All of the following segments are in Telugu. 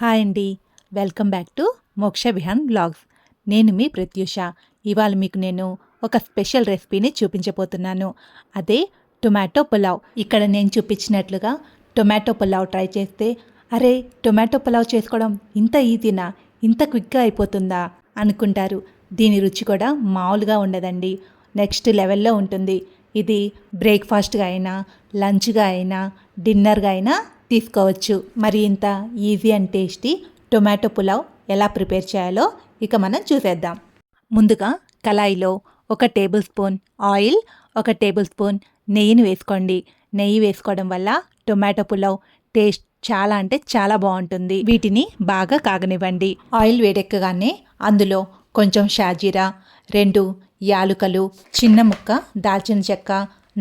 హాయ్ అండి. వెల్కమ్ బ్యాక్ టు మోక్ష విహాన్ బ్లాగ్స్. నేను మీ ప్రత్యూష. ఇవాళ మీకు నేను ఒక స్పెషల్ రెసిపీని చూపించబోతున్నాను. అదే టొమాటో పులావ్. ఇక్కడ నేను చూపించినట్లుగా టొమాటో పులావ్ ట్రై చేస్తే అరే టొమాటో పులావ్ చేసుకోవడం ఇంత ఈజీనా? ఇంత క్విక్గా అయిపోతుందా? అనుకుంటారు. దీని రుచి కూడా మామూలుగా ఉండదండి. నెక్స్ట్ లెవెల్లో ఉంటుంది. ఇది బ్రేక్ఫాస్ట్గా అయినా లంచ్గా అయినా డిన్నర్గా అయినా తీసుకోవచ్చు మరి ఇంత easy and tasty tomato pulao ఎలా ప్రిపేర్ చేయాలో ఇక మనం చూసేద్దాం. ముందుగా కళాయిలో ఒక టేబుల్ స్పూన్ ఆయిల్ ఒక టేబుల్ స్పూన్ నెయ్యిని వేసుకోండి. నెయ్యి వేసుకోవడం వల్ల టొమాటో పులావ్ టేస్ట్ చాలా అంటే చాలా బాగుంటుంది. వీటిని బాగా కాగనివ్వండి. ఆయిల్ వేడెక్కగానే అందులో కొంచెం షాజీరా రెండు యాలుకలు చిన్న ముక్క దాల్చిన చెక్క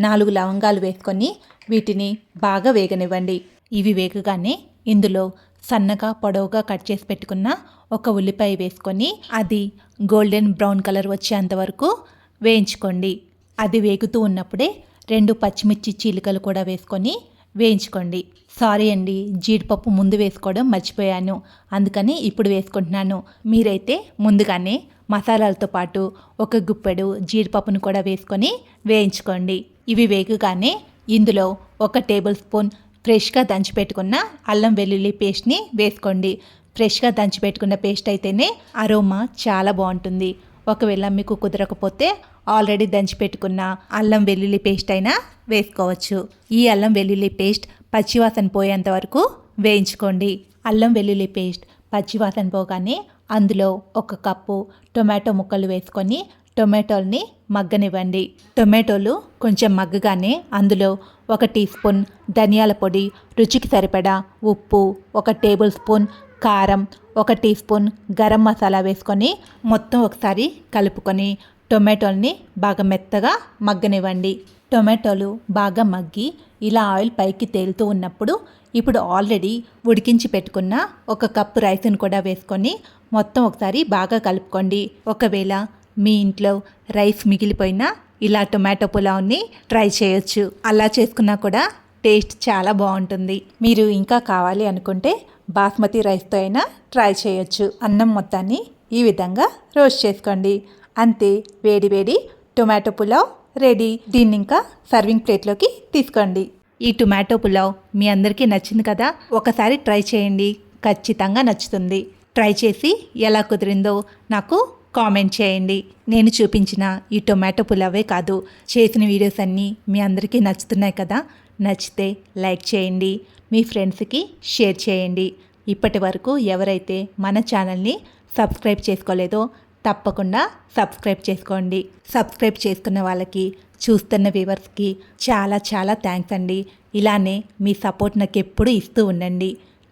నాలుగు లవంగాలు వేసుకొని వీటిని బాగా వేగనివ్వండి. ఇవి వేగగానే ఇందులో సన్నగా పొడవుగా కట్ చేసి పెట్టుకున్న ఒక ఉల్లిపాయ వేసుకొని అది గోల్డెన్ బ్రౌన్ కలర్ వచ్చేంత వరకు వేయించుకోండి. అది వేగుతూ ఉన్నప్పుడే రెండు పచ్చిమిర్చి చీలికలు కూడా వేసుకొని వేయించుకోండి. సారీ అండి జీడిపప్పు ముందు వేసుకోవడం మర్చిపోయాను. అందుకని ఇప్పుడు వేసుకుంటున్నాను. మీరైతే ముందుగానే మసాలాలతో పాటు ఒక గుప్పెడు జీడిపప్పును కూడా వేసుకొని వేయించుకోండి. ఇవి వేగగానే ఇందులో ఒక టేబుల్ స్పూన్ ఫ్రెష్గా దంచిపెట్టుకున్న అల్లం వెల్లుల్లి పేస్ట్ని వేసుకోండి. ఫ్రెష్గా దంచిపెట్టుకున్న పేస్ట్ అయితేనే అరోమా చాలా బాగుంటుంది. ఒకవేళ మీకు కుదరకపోతే ఆల్రెడీ దంచిపెట్టుకున్న అల్లం వెల్లుల్లి పేస్ట్ అయినా వేసుకోవచ్చు. ఈ అల్లం వెల్లుల్లి పేస్ట్ పచ్చివాసన పోయేంత వరకు వేయించుకోండి. అల్లం వెల్లుల్లి పేస్ట్ పచ్చివాసన పోగానే అందులో ఒక కప్పు టొమాటో ముక్కలు వేసుకొని టొమాటోల్ని మగ్గనివ్వండి. టొమాటోలు కొంచెం మగ్గగానే అందులో ఒక టీ స్పూన్ ధనియాల పొడి రుచికి సరిపడా ఉప్పు ఒక టేబుల్ స్పూన్ కారం ఒక టీ స్పూన్ గరం మసాలా వేసుకొని మొత్తం ఒకసారి కలుపుకొని టొమాటోల్ని బాగా మెత్తగా మగ్గనివ్వండి. టొమాటోలు బాగా మగ్గి ఇలా ఆయిల్ పైకి తేలుతూ ఉన్నప్పుడు ఇప్పుడు ఆల్రెడీ ఉడికించి పెట్టుకున్న ఒక కప్పు రైస్ని కూడా వేసుకొని మొత్తం ఒకసారి బాగా కలుపుకోండి. ఒకవేళ మీ ఇంట్లో రైస్ మిగిలిపోయినా ఇలా టొమాటో పులావ్ని ట్రై చేయొచ్చు. అలా చేసుకున్నా కూడా టేస్ట్ చాలా బాగుంటుంది. మీరు ఇంకా కావాలి అనుకుంటే బాస్మతి రైస్తో అయినా ట్రై చేయొచ్చు. అన్నం మొత్తాన్ని ఈ విధంగా రోస్ట్ చేసుకోండి. అంతే వేడి వేడి టొమాటో పులావ్ రెడీ. దీన్ని ఇంకా సర్వింగ్ ప్లేట్లోకి తీసుకోండి. ఈ టొమాటో పులావ్ మీ అందరికీ నచ్చింది కదా? ఒకసారి ట్రై చేయండి. ఖచ్చితంగా నచ్చుతుంది. ట్రై చేసి ఎలా కుదిరిందో నాకు కామెంట్ చేయండి. నేను చూపించిన ఈ టొమాటో పులావే కాదు చేసిన వీడియోస్ అన్నీ మీ అందరికీ నచ్చుతున్నాయి కదా? నచ్చితే లైక్ చేయండి మీ ఫ్రెండ్స్కి షేర్ చేయండి. ఇప్పటి వరకు ఎవరైతే మన ఛానల్ని సబ్స్క్రైబ్ చేసుకోలేదో తప్పకుండా సబ్స్క్రైబ్ చేసుకోండి. సబ్స్క్రైబ్ చేసుకున్న వాళ్ళకి చూస్తున్న వ్యూవర్స్కి చాలా చాలా థ్యాంక్స్ అండి. ఇలానే మీ సపోర్ట్ నాకు ఎప్పుడు ఇస్తూ ఉండండి.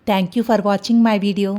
Thank you for watching my video.